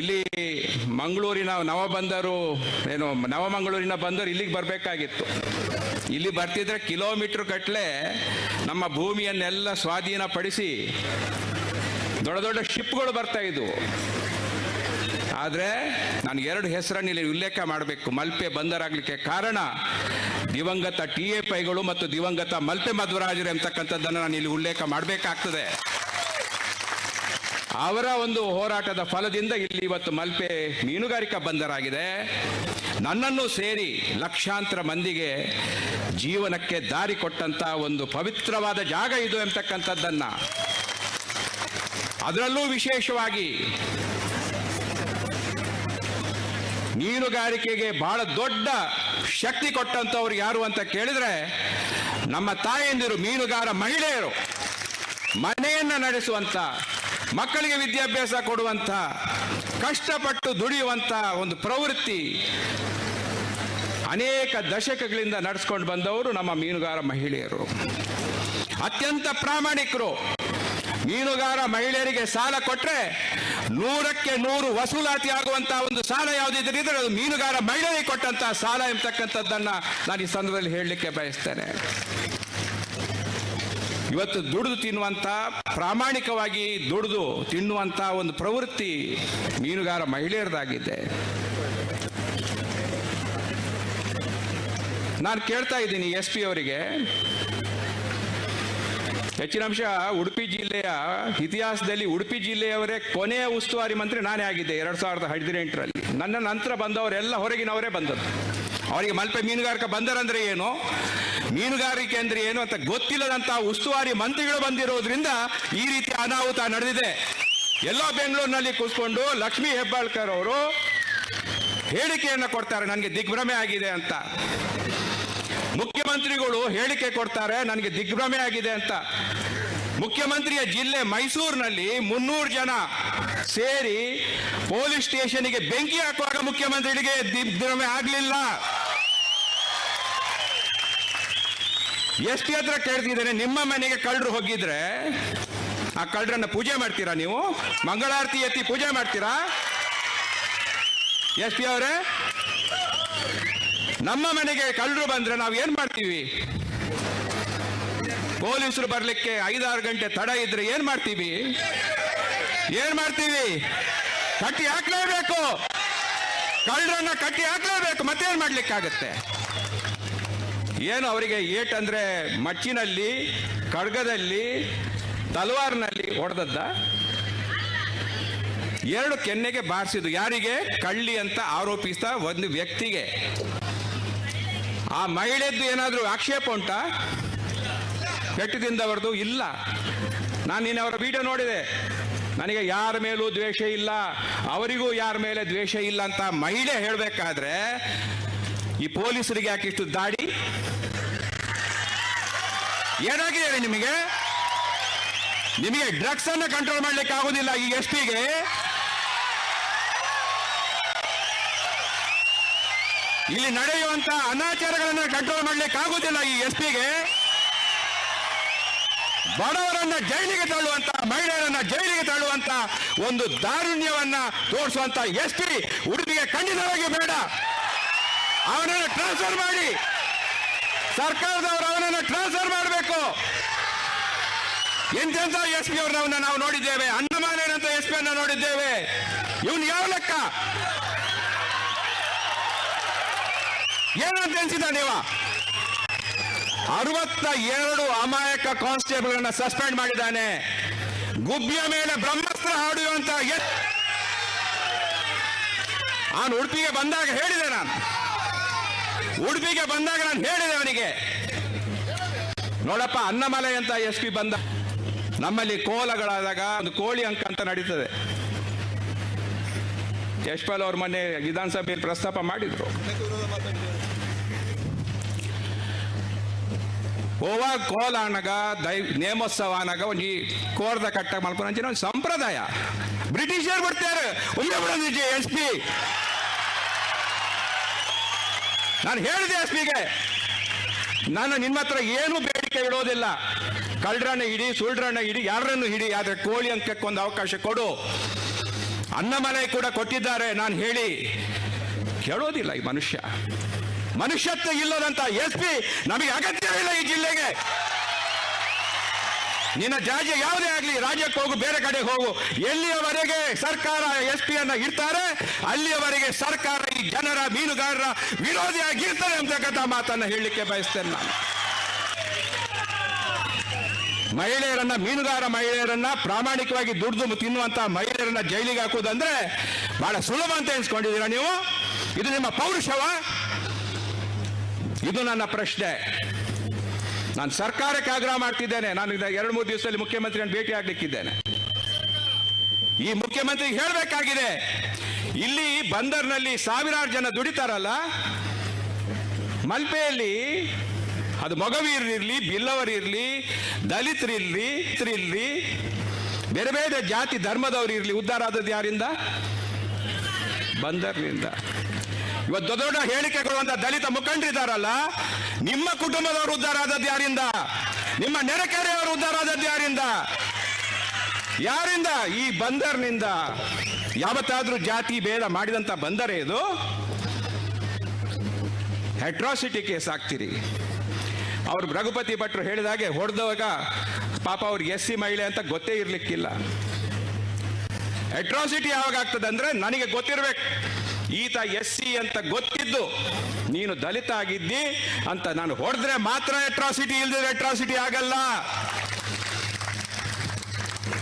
ಇಲ್ಲಿ ಮಂಗಳೂರಿನ ನವ ಬಂದರು ಏನು, ನವಮಂಗಳೂರಿನ ಬಂದರು ಇಲ್ಲಿಗೆ ಬರಬೇಕಾಗಿತ್ತು. ಇಲ್ಲಿ ಬರ್ತಿದ್ರೆ ಕಿಲೋಮೀಟರ್ ಕಟ್ಟಲೆ ನಮ್ಮ ಭೂಮಿಯನ್ನೆಲ್ಲ ಸ್ವಾಧೀನಪಡಿಸಿ ದೊಡ್ಡ ದೊಡ್ಡ ಶಿಪ್ಗಳು ಬರ್ತಾ ಇದ್ವು. ಆದರೆ ನಾನು ಎರಡು ಹೆಸರನ್ನು ಇಲ್ಲಿ ಉಲ್ಲೇಖ ಮಾಡಬೇಕು. ಮಲ್ಪೆ ಬಂದರಾಗಲಿಕ್ಕೆ ಕಾರಣ ದಿವಂಗತ ಟಿ ಎ ಪೈಗಳು ಮತ್ತು ದಿವಂಗತ ಮಲ್ಪೆ ಮಧ್ವರಾಜರು ಎಂತಕ್ಕಂಥದ್ದನ್ನು ನಾನು ಇಲ್ಲಿ ಉಲ್ಲೇಖ ಮಾಡಬೇಕಾಗ್ತದೆ. ಅವರ ಒಂದು ಹೋರಾಟದ ಫಲದಿಂದ ಇಲ್ಲಿ ಇವತ್ತು ಮಲ್ಪೆ ಮೀನುಗಾರಿಕಾ ಬಂದರಾಗಿದೆ. ನನ್ನನ್ನು ಸೇರಿ ಲಕ್ಷಾಂತರ ಮಂದಿಗೆ ಜೀವನಕ್ಕೆ ದಾರಿ ಕೊಟ್ಟಂತ ಒಂದು ಪವಿತ್ರವಾದ ಜಾಗ ಇದು ಎಂತಕ್ಕಂಥದ್ದನ್ನ. ಅದರಲ್ಲೂ ವಿಶೇಷವಾಗಿ ಮೀನುಗಾರಿಕೆಗೆ ಬಹಳ ದೊಡ್ಡ ಶಕ್ತಿ ಕೊಟ್ಟಂಥವ್ರು ಯಾರು ಅಂತ ಕೇಳಿದ್ರೆ ನಮ್ಮ ತಾಯಂದಿರು ಮೀನುಗಾರ ಮಹಿಳೆಯರು ಮನೆಯನ್ನ ನಡೆಸುವಂತ ಮಕ್ಕಳಿಗೆ ವಿದ್ಯಾಭ್ಯಾಸ ಕೊಡುವಂಥ, ಕಷ್ಟಪಟ್ಟು ದುಡಿಯುವಂಥ ಒಂದು ಪ್ರವೃತ್ತಿ ಅನೇಕ ದಶಕಗಳಿಂದ ನಡೆಸ್ಕೊಂಡು ಬಂದವರು ನಮ್ಮ ಮೀನುಗಾರ ಮಹಿಳೆಯರು. ಅತ್ಯಂತ ಪ್ರಾಮಾಣಿಕರು. ಮೀನುಗಾರ ಮಹಿಳೆಯರಿಗೆ ಸಾಲ ಕೊಟ್ಟರೆ ನೂರಕ್ಕೆ ನೂರು ವಸೂಲಾತಿ ಆಗುವಂತಹ ಒಂದು ಸಾಲ ಯಾವುದಿದ್ರೆ ಅದು ಮೀನುಗಾರ ಮಹಿಳೆಯರಿಗೆ ಕೊಟ್ಟಂತಹ ಸಾಲ ಎಂಬತಕ್ಕಂಥದ್ದನ್ನ ನಾನು ಈ ಸಂದರ್ಭದಲ್ಲಿ ಹೇಳಲಿಕ್ಕೆ ಬಯಸ್ತೇನೆ. ಇವತ್ತು ದುಡಿದು ತಿನ್ನುವಂಥ ಪ್ರಾಮಾಣಿಕವಾಗಿ ದುಡಿದು ತಿನ್ನುವಂಥ ಒಂದು ಪ್ರವೃತ್ತಿ ಮೀನುಗಾರ ಮಹಿಳೆಯರದಾಗಿದೆ. ನಾನು ಕೇಳ್ತಾ ಇದ್ದೀನಿ ಎಸ್ ಪಿ ಅವರಿಗೆ. ಹೆಚ್ಚಿನ ಅಂಶ ಉಡುಪಿ ಜಿಲ್ಲೆಯ ಇತಿಹಾಸದಲ್ಲಿ ಉಡುಪಿ ಜಿಲ್ಲೆಯವರೇ ಕೊನೆಯ ಉಸ್ತುವಾರಿ ಮಂತ್ರಿ ನಾನೇ ಆಗಿದ್ದೆ ಎರಡು ಸಾವಿರದ ಹದಿನೆಂಟರಲ್ಲಿ. ನನ್ನ ನಂತರ ಬಂದವರೆಲ್ಲ ಹೊರಗಿನವರೇ ಬಂದದ್ದು. ಅವರಿಗೆ ಮಲ್ಪೆ ಮೀನುಗಾರಿಕೆ ಬಂದರಂದ್ರೆ ಏನು? ಮೀನುಗಾರಿಕೆ ಅಂದ್ರೆ ಏನು ಅಂತ ಗೊತ್ತಿಲ್ಲದಂತಹ ಉಸ್ತುವಾರಿ ಮಂತ್ರಿಗಳು ಬಂದಿರೋದ್ರಿಂದ ಈ ರೀತಿ ಅನಾಹುತ ನಡೆದಿದೆ. ಎಲ್ಲ ಬೆಂಗಳೂರಿನಲ್ಲಿ ಕೂತ್ಕೊಂಡು ಲಕ್ಷ್ಮಿ ಹೆಬ್ಬಾಳ್ಕರ್ ಅವರು ಹೇಳಿಕೆಯನ್ನು ಕೊಡ್ತಾರೆ, ನನಗೆ ದಿಗ್ಭ್ರಮೆ ಆಗಿದೆ ಅಂತ. ಮುಖ್ಯಮಂತ್ರಿಗಳು ಹೇಳಿಕೆ ಕೊಡ್ತಾರೆ, ನನಗೆ ದಿಗ್ಭ್ರಮೆ ಆಗಿದೆ ಅಂತ. ಮುಖ್ಯಮಂತ್ರಿಯ ಜಿಲ್ಲೆ ಮೈಸೂರಿನಲ್ಲಿ ಮುನ್ನೂರು ಜನ ಸೇರಿ ಪೊಲೀಸ್ ಸ್ಟೇಷನ್ಗೆ ಬೆಂಕಿ ಹಾಕುವಾಗ ಮುಖ್ಯಮಂತ್ರಿಗಳಿಗೆ ದಿಗ್ಭ್ರಮೆ ಆಗಲಿಲ್ಲ. ಪಿ ಹತ್ರ ಕೇಳ್ತಿದ್ದೇನೆ, ನಿಮ್ಮ ಮನೆಗೆ ಕಳ್ಳರು ಹೋಗಿದ್ರೆ, ಆ ಕಳ್ಳರನ್ನ ಪೂಜೆ ಮಾಡ್ತೀರಾ ನೀವು? ಮಂಗಳಾರತಿ ಎತ್ತಿ ಪೂಜೆ ಮಾಡ್ತೀರಾ? ಪಿ ಅವರೇ? ನಮ್ಮ ಮನೆಗೆ ಕಳ್ಳರು ಬಂದ್ರೆ ನಾವು ಏನ್ ಮಾಡ್ತೀವಿ? ಪೊಲೀಸರು ಬರ್ಲಿಕ್ಕೆ ಐದಾರು ಗಂಟೆ ತಡ ಇದ್ರೆ ಏನ್ ಮಾಡ್ತೀವಿ? ಏನ್ ಮಾಡ್ತೀವಿ? ಕಟ್ಟಿ ಹಾಕ್ಲೇಬೇಕು. ಕಳ್ಳರನ್ನ ಕಟ್ಟಿ ಹಾಕ್ಲೇಬೇಕು, ಮತ್ತೇನ್ ಮಾಡ್ಲಿಕ್ಕಾಗತ್ತೆ? ಏನು ಅವರಿಗೆ ಏಟ್ ಅಂದ್ರೆ ಮಚ್ಚಿನಲ್ಲಿ, ಖಡ್ಗದಲ್ಲಿ, ತಲವಾರ್ನಲ್ಲಿ ಹೊಡೆದದ್ದ? ಎರಡು ಕೆನ್ನೆಗೆ ಬಾರಿಸಿದ್ದು. ಯಾರಿಗೆ? ಕಳ್ಳಿ ಅಂತ ಆರೋಪಿಸಿದ ಒಂದು ವ್ಯಕ್ತಿಗೆ. ಆ ಮಹಿಳೆದ್ದು ಏನಾದರೂ ಆಕ್ಷೇಪ ಉಂಟಾ? ಕೆಟ್ಟದಿಂದವರದು ಇಲ್ಲ. ನಾನು ನಿನ್ನೆ ಅವರ ವಿಡಿಯೋ ನೋಡಿದೆ. ನನಗೆ ಯಾರ ಮೇಲೂ ದ್ವೇಷ ಇಲ್ಲ, ಅವರಿಗೂ ಯಾರ ಮೇಲೆ ದ್ವೇಷ ಇಲ್ಲ ಅಂತ ಮಹಿಳೆ ಹೇಳಬೇಕಾದ್ರೆ ಈ ಪೊಲೀಸರಿಗೆ ಯಾಕೆ ಇಷ್ಟು ದಾಡಿ? ಏನಾಗಿದೆ ನಿಮಗೆ? ನಿಮಗೆ ಡ್ರಗ್ಸ್ ಅನ್ನ ಕಂಟ್ರೋಲ್ ಮಾಡ್ಲಿಕ್ಕೆ ಆಗುದಿಲ್ಲ ಈ ಎಸ್ ಪಿಗೆ ಇಲ್ಲಿ ನಡೆಯುವಂತ ಅನಾಚಾರಗಳನ್ನ ಕಂಟ್ರೋಲ್ ಮಾಡ್ಲಿಕ್ಕೆ ಆಗುದಿಲ್ಲ ಈ ಎಸ್ ಪಿಗೆ ಬಡವರನ್ನ ಜೈಲಿಗೆ ತಳ್ಳುವಂತ, ಮಹಿಳೆಯರನ್ನ ಜೈಲಿಗೆ ತಳ್ಳುವಂತ ಒಂದು ದಾರುಣ್ಯವನ್ನ ತೋರಿಸುವಂತ ಎಸ್ ಪಿ ಉಡುಪಿಗೆ ಖಂಡಿತವಾಗಿ ಬೇಡ. ಅವನನ್ನು ಟ್ರಾನ್ಸ್ಫರ್ ಮಾಡಿ. ಸರ್ಕಾರದವರು ಅವನನ್ನು ಟ್ರಾನ್ಸ್ಫರ್ ಮಾಡಬೇಕು. ಎಂತೆಂತ ಎಸ್ ಪಿ ಅವ್ರನ್ನ ನಾವು ನೋಡಿದ್ದೇವೆ. ಅನ್ನಮಾನೇನಂತ ಎಸ್ ಪಿ ಅನ್ನ ನೋಡಿದ್ದೇವೆ. ಇವನು ಯಾವ ಲೆಕ್ಕ? ಏನಂತ ಎನ್ಸಿದ ನೀವ? ಅರವತ್ತ ಎರಡು ಅಮಾಯಕ ಕಾನ್ಸ್ಟೇಬಲ್ ಸಸ್ಪೆಂಡ್ ಮಾಡಿದ್ದಾನೆ. ಗುಬ್ಬಿಯ ಮೇಲೆ ಬ್ರಹ್ಮಾಸ್ತ್ರ ಹಾಡುವಂತ ಅವನು ಉಡುಪಿಗೆ ಬಂದಾಗ ಹೇಳಿದೆ ನಾನು. ಉಡುಪಿಗೆ ಬಂದಾಗ ನಾನು ಹೇಳಿದೆ ಅವನಿಗೆ. ನೋಡಪ್ಪ, ಅನ್ನಮಲೆ ಅಂತ ಎಸ್ ಪಿ ಬಂದ, ನಮ್ಮಲ್ಲಿ ಕೋಲಗಳಾದಾಗ ಒಂದು ಕೋಳಿ ಅಂಕ ಅಂತ ನಡೀತದೆ. ಯಶ್ಪಾಲ್ ಅವ್ರ ಮೊನ್ನೆ ವಿಧಾನಸಭೆಯಲ್ಲಿ ಪ್ರಸ್ತಾಪ ಮಾಡಿದ್ರು. ಓವಾ ಕೋಲ ಅನ್ನಗ ದೈ ನೇಮೋತ್ಸವ ಅನ್ನಗ ಒಂಜಿ ಕೋರ್ದ ಕಟ್ಟ ಒಂದು ಸಂಪ್ರದಾಯ. ಬ್ರಿಟಿಷರ್ ಬರ್ತಾರೆ. S P. ನಾನು ಹೇಳಿದೆ ಎಸ್ ಪಿಗೆ ನಾನು ನಿಮ್ಮ ಹತ್ರ ಏನು ಬೇಡಿಕೆ ಇಡೋದಿಲ್ಲ. ಕಳ್ಳರನ್ನ ಹಿಡಿ, ಸುಳ್ರನ್ನ ಹಿಡಿ, ಯಾರನ್ನು ಹಿಡಿ, ಆದರೆ ಕೋಳಿ ಅಂಕಕ್ಕೆ ಒಂದು ಅವಕಾಶ ಕೊಡು. ಅನ್ನಮಲೈ ಕೂಡ ಕೊಟ್ಟಿದ್ದಾರೆ, ನಾನು ಹೇಳಿ. ಕೇಳೋದಿಲ್ಲ ಈ ಮನುಷ್ಯ. ಮನುಷ್ಯತ್ವ ಇಲ್ಲದಂತ ಎಸ್ ಪಿ ನಮಗೆ ಅಗತ್ಯವಿಲ್ಲ ಈ ಜಿಲ್ಲೆಗೆ. ನಿನ್ನ ರಾಜ್ಯ ಯಾವುದೇ ಆಗಲಿ, ರಾಜ್ಯಕ್ಕೆ ಹೋಗು, ಬೇರೆ ಕಡೆಗೆ ಹೋಗು. ಎಲ್ಲಿಯವರೆಗೆ ಸರ್ಕಾರ ಎಸ್ ಪಿ ಅನ್ನ ಇರ್ತಾರೆ ಅಲ್ಲಿಯವರೆಗೆ ಸರ್ಕಾರ ಈ ಜನರ ಮೀನುಗಾರರ ವಿರೋಧಿಯಾಗಿರ್ತಾರೆ ಅಂತಕ್ಕಂಥ ಮಾತನ್ನು ಹೇಳಲಿಕ್ಕೆ ಬಯಸ್ತೇನೆ ನಾನು. ಮಹಿಳೆಯರನ್ನ, ಮೀನುಗಾರ ಮಹಿಳೆಯರನ್ನ ಪ್ರಾಮಾಣಿಕವಾಗಿ ದುಡ್ದು ತಿನ್ನುವಂತ ಮಹಿಳೆಯರನ್ನ ಜೈಲಿಗೆ ಹಾಕುವುದಂದ್ರೆ ಬಹಳ ಸುಲಭ ಅಂತ ಎನ್ಸ್ಕೊಂಡಿದ್ದೀರಾ ನೀವು? ಇದು ನಿಮ್ಮ ಪೌರುಷವ? ಇದು ನನ್ನ ಪ್ರಶ್ನೆ. ನಾನು ಸರ್ಕಾರಕ್ಕೆ ಆಗ್ರಹ ಮಾಡ್ತಿದ್ದೇನೆ. ನಾನು ಎರಡು ಮೂರು ದಿವಸದಲ್ಲಿ ಮುಖ್ಯಮಂತ್ರಿಯನ್ನು ಭೇಟಿ ಆಗ್ಲಿಕ್ಕಿದ್ದೇನೆ. ಈ ಮುಖ್ಯಮಂತ್ರಿ ಹೇಳಬೇಕಾಗಿದೆ, ಇಲ್ಲಿ ಬಂದರ್ನಲ್ಲಿ ಸಾವಿರಾರು ಜನ ದುಡಿತಾರಲ್ಲ, ಮಲ್ಪೆಯಲ್ಲಿ ಅದು ಮೊಗವೀರರಿರ್ಲಿ ಬಿಲ್ಲವರಿರ್ಲಿ ದಲಿತರಿರ್ಲಿ ಇರ್ಲಿ ಬೇರೆ ಬೇರೆ ಜಾತಿ ಧರ್ಮದವರು ಇರಲಿ ಉದ್ಧಾರ ಆದದ್ದು ಯಾರಿಂದ? ಬಂದರ್ನಿಂದ. ಇವತ್ತು ದೊಡ್ಡ ದೊಡ್ಡ ಹೇಳಿಕೆ ಕೊಡುವಂತ ದಲಿತ ಮುಖಂಡರಿದ್ದಾರಲ್ಲ, ನಿಮ್ಮ ಕುಟುಂಬದವರು ಉದ್ಧಾರ ಆದದ್ದು ಯಾರಿಂದ? ನಿಮ್ಮ ನೆರೆಕೆರೆಯವರು ಉದ್ಧಾರ ಆದದ್ದು ಯಾರಿಂದ? ಯಾರಿಂದ? ಈ ಬಂದರ್ನಿಂದ. ಯಾವತ್ತಾದ್ರೂ ಜಾತಿ ಭೇದ ಮಾಡಿದಂತ ಬಂದರೆ ಇದು ಹೆಟ್ರಾಸಿಟಿ ಕೇಸ್ ಆಗ್ತೀರಿ. ಅವ್ರು ರಘುಪತಿ ಭಟ್ರು ಹೇಳಿದಾಗೆ ಹೊಡೆದವಾಗ ಪಾಪ ಅವ್ರಿಗೆ ಎಸ್ ಸಿ ಮಹಿಳೆ ಅಂತ ಗೊತ್ತೇ ಇರ್ಲಿಕ್ಕಿಲ್ಲ. ಅಟ್ರಾಸಿಟಿ ಯಾವಾಗ ಆಗ್ತದೆ ಅಂದ್ರೆ ನನಗೆ ಗೊತ್ತಿರ್ಬೇಕು. ಈತ ಎಸ್ ಸಿ ಅಂತ ಗೊತ್ತಿದ್ದು, ನೀನು ದಲಿತ ಆಗಿದ್ದಿ ಅಂತ ನಾನು ಹೊಡೆದ್ರೆ ಮಾತ್ರ ಅಟ್ರಾಸಿಟಿ ಇಲ್ದಿದ್ರೆ ಅಟ್ರಾಸಿಟಿ ಆಗಲ್ಲ.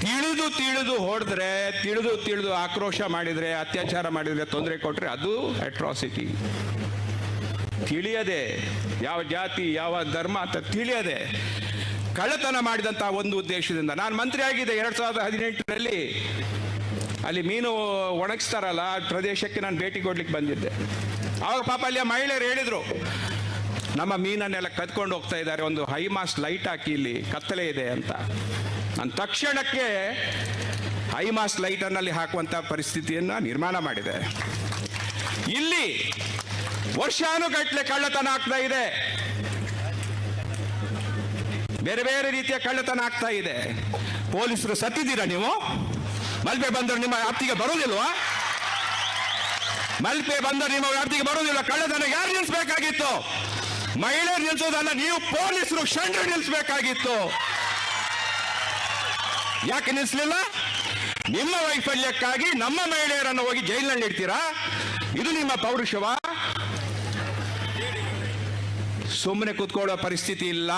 ತಿಳಿದು ತಿಳಿದು ಹೊಡೆದ್ರೆ, ತಿಳಿದು ತಿಳಿದು ಆಕ್ರೋಶ ಮಾಡಿದರೆ, ಅತ್ಯಾಚಾರ ಮಾಡಿದರೆ ತೊಂದರೆ ಕೊಟ್ಟರೆ ಅದು ಅಟ್ರಾಸಿಟಿ ತಿಳಿಯದೆ ಯಾವ ಜಾತಿ, ಯಾವ ಧರ್ಮ ಅಂತ ತಿಳಿಯದೆ ಕಳ್ಳತನ ಮಾಡಿದಂಥ ಒಂದು ಉದ್ದೇಶದಿಂದ. ನಾನು ಮಂತ್ರಿ ಆಗಿದ್ದೆ ಎರಡ್ ಸಾವಿರದ ಹದಿನೆಂಟರಲ್ಲಿ. ಅಲ್ಲಿ ಮೀನು ಒಣಗಿಸ್ತಾರಲ್ಲ, ಆ ಪ್ರದೇಶಕ್ಕೆ ನಾನು ಭೇಟಿ ಕೊಡ್ಲಿಕ್ಕೆ ಬಂದಿದ್ದೆ. ಆವಾಗ ಪಾಪ ಅಲ್ಲಿ ಮಹಿಳೆಯರು ಹೇಳಿದರು, ನಮ್ಮ ಮೀನನ್ನೆಲ್ಲ ಕದ್ಕೊಂಡು ಹೋಗ್ತಾ ಇದ್ದಾರೆ, ಒಂದು ಹೈ ಮಾಸ್ ಲೈಟ್ ಹಾಕಿ ಇಲ್ಲಿ ಕತ್ತಲೆ ಇದೆ ಅಂತ. ನಾನು ತಕ್ಷಣಕ್ಕೆ ಹೈ ಮಾಸ್ ಲೈಟನ್ನಲ್ಲಿ ಹಾಕುವಂತ ಪರಿಸ್ಥಿತಿಯನ್ನು ನಿರ್ಮಾಣ ಮಾಡಿದೆ. ಇಲ್ಲಿ ವರ್ಷಾನುಗಟ್ಟಲೆ ಕಳ್ಳತನ ಆಗ್ತಾ ಇದೆ. ಬೇರೆ ಬೇರೆ ರೀತಿಯ ಕಳ್ಳತನ ಆಗ್ತಾ ಇದೆ. ಪೊಲೀಸರು ಸತ್ತಿದ್ದೀರಾ ನೀವು? ಮಲ್ಪೆ ಬಂದರು ನಿಮ್ಮ ವ್ಯಾಪ್ತಿಗೆ ಬರೋದಿಲ್ವಾ ಮಲ್ಪೆ ಬಂದರು ನಿಮ್ಮ ವ್ಯಾಪ್ತಿಗೆ ಬರೋದಿಲ್ಲ ಕಳ್ಳತನ ಯಾರು ನಿಲ್ಲಿಸಬೇಕಾಗಿತ್ತು ಮಹಿಳೆಯರು ನಿಲ್ಲಿಸೋದಲ್ಲ ನೀವು ಪೊಲೀಸರು ಷಂಡ್ರು ನಿಲ್ಲಿಸಬೇಕಾಗಿತ್ತು ಯಾಕೆ ನಿಲ್ಲಿಸಲಿಲ್ಲ ನಿಮ್ಮ ವೈಫಲ್ಯಕ್ಕಾಗಿ ನಮ್ಮ ಮಹಿಳೆಯರನ್ನು ಹೋಗಿ ಜೈಲಿನಲ್ಲಿ ಇಡ್ತೀರಾ? ಇದು ನಿಮ್ಮ ಪೌರುಷವ? ಸುಮ್ಮನೆ ಕೂತ್ಕೊಳ್ಳೋ ಪರಿಸ್ಥಿತಿ ಇಲ್ಲ.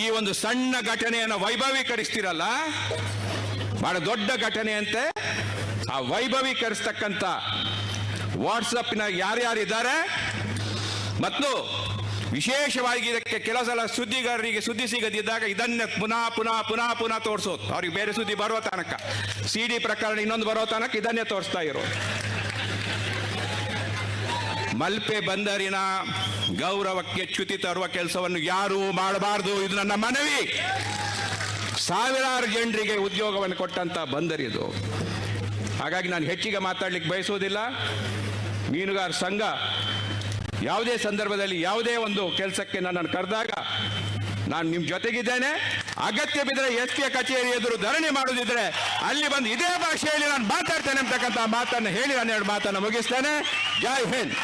ಈ ಒಂದು ಸಣ್ಣ ಘಟನೆಯನ್ನು ವೈಭವೀಕರಿಸ್ತಿರಲ್ಲ? ಬಹಳ ದೊಡ್ಡ ಘಟನೆ ಅಂತೆ. ಆ ವೈಭವೀಕರಿಸ್ತಕ್ಕಂಥ ವಾಟ್ಸಪ್ನ ಯಾರ್ಯಾರಿದ್ದಾರೆ? ಮತ್ತು ವಿಶೇಷವಾಗಿ ಇದಕ್ಕೆ ಕೆಲವು ಸಲ ಸುದ್ದಿಗಾರರಿಗೆ ಸುದ್ದಿ ಸಿಗದಿದ್ದಾಗ ಇದನ್ನೇ ಪುನಃ ಪುನಃ ಪುನಃ ಪುನಃ ತೋರಿಸೋದು. ಅವ್ರಿಗೆ ಬೇರೆ ಸುದ್ದಿ ಬರುವ ತನಕ. ಸಿ ಡಿ ಪ್ರಕರಣ ಇನ್ನೊಂದು ಬರೋ ತನಕ ಇದನ್ನೇ ತೋರಿಸ್ತಾ ಇರೋದು. ಮಲ್ಪೆ ಬಂದರಿನ ಗೌರವಕ್ಕೆ ಚ್ಯುತಿ ತರುವ ಕೆಲಸವನ್ನು ಯಾರೂ ಮಾಡಬಾರದು. ಇದು ನನ್ನ ಮನವಿ. ಸಾವಿರಾರು ಜನರಿಗೆ ಉದ್ಯೋಗವನ್ನು ಕೊಟ್ಟಂತ ಬಂದರಿದು ಹಾಗಾಗಿ ನಾನು ಹೆಚ್ಚಿಗೆ ಮಾತಾಡ್ಲಿಕ್ಕೆ ಬಯಸುವುದಿಲ್ಲ. ಮೀನುಗಾರ ಸಂಘ ಯಾವುದೇ ಸಂದರ್ಭದಲ್ಲಿ ಯಾವುದೇ ಒಂದು ಕೆಲಸಕ್ಕೆ ನನ್ನನ್ನು ಕರೆದಾಗ ನಾನು ನಿಮ್ಮ ಜೊತೆಗಿದ್ದೇನೆ. ಅಗತ್ಯ ಬಿದ್ದರೆ ಎಸ್ ಪಿ ಕಚೇರಿ ಎದುರು ಧರಣಿ ಮಾಡುದಿದ್ರೆ ಅಲ್ಲಿ ಬಂದು ಇದೇ ಭಾಷೆಯಲ್ಲಿ ನಾನು ಮಾತಾಡ್ತೇನೆ ಅಂತಕ್ಕಂಥ ಮಾತನ್ನು ಹೇಳಿ ನಾನು ಎರಡು ಮಾತನ್ನು ಮುಗಿಸ್ತೇನೆ. ಜೈ ಹಿಂದ್.